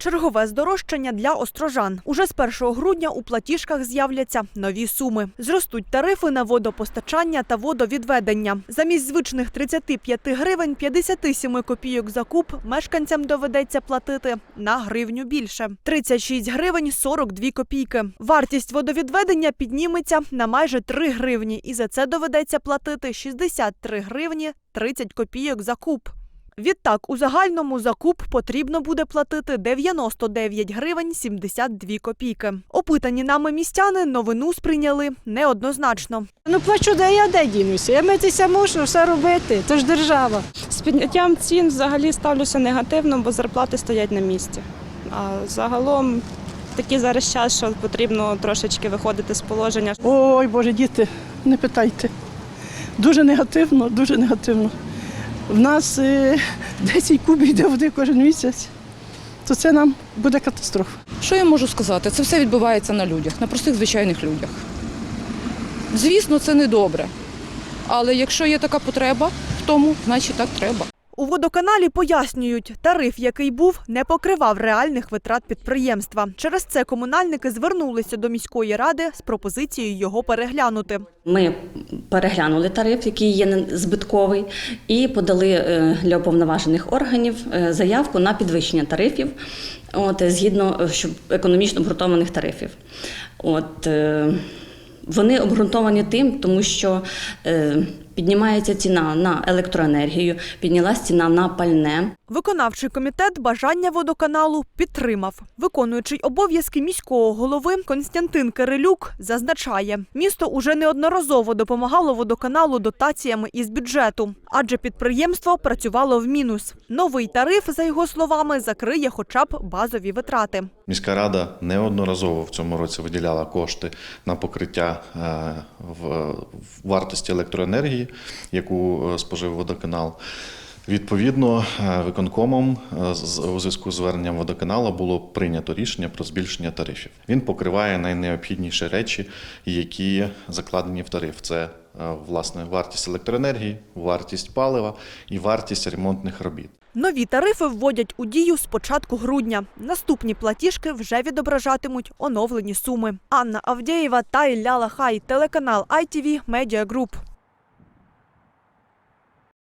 Чергове здорожчання для острожан. Уже з 1 грудня у платіжках з'являться нові суми. Зростуть тарифи на водопостачання та водовідведення. Замість звичних 35 гривень 57 копійок за куб мешканцям доведеться платити на гривню більше. 36 гривень 42 копійки. Вартість водовідведення підніметься на майже 3 гривні, і за це доведеться платити 63 гривні 30 копійок за куб. Відтак, у загальному за куб потрібно буде платити 99 гривень 72 копійки. Опитані нами містяни новину сприйняли неоднозначно. Ну плачу, де я де дінуся. Я митися мушу, все робити. То ж держава. З підняттям цін взагалі ставлюся негативно, бо зарплати стоять на місці. А загалом такий зараз час, що потрібно трошечки виходити з положення. Ой, Боже, діти, не питайте. Дуже негативно, дуже негативно. В нас е, 10 кубів йде води кожен місяць, то це нам буде катастрофа. Що я можу сказати? Це все відбувається на людях, на простих звичайних людях. Звісно, це не добре. Але якщо є така потреба в тому, значить так треба. У водоканалі пояснюють, тариф, який був, не покривав реальних витрат підприємства. Через це комунальники звернулися до міської ради з пропозицією його переглянути. Ми переглянули тариф, який є збитковий, і подали е, для уповноважених органів е, заявку на підвищення тарифів, от, згідно е, щоб економічно обґрунтованих тарифів. От, вони обґрунтовані тим, тому що піднімається ціна на електроенергію, піднялась ціна на пальне. Виконавчий комітет бажання водоканалу підтримав. Виконуючий обов'язки міського голови Константин Кирилюк зазначає, місто уже неодноразово допомагало водоканалу дотаціями із бюджету, адже підприємство працювало в мінус. Новий тариф, за його словами, закриє хоча б базові витрати. Міська рада неодноразово в цьому році виділяла кошти на покриття е, в в вартості електроенергії, яку е, спожив водоканал. Відповідно, е, виконкомом е, у зв'язку з зверненням водоканалу було прийнято рішення про збільшення тарифів. Він покриває найнеобхідніші речі, які закладені в тариф. Це власне вартість електроенергії, вартість палива і вартість ремонтних робіт. Нові тарифи вводять у дію з початку грудня. Наступні платіжки вже відображатимуть оновлені суми. Анна Авдєєва та Ілля Лахай, телеканал ITV Media Group.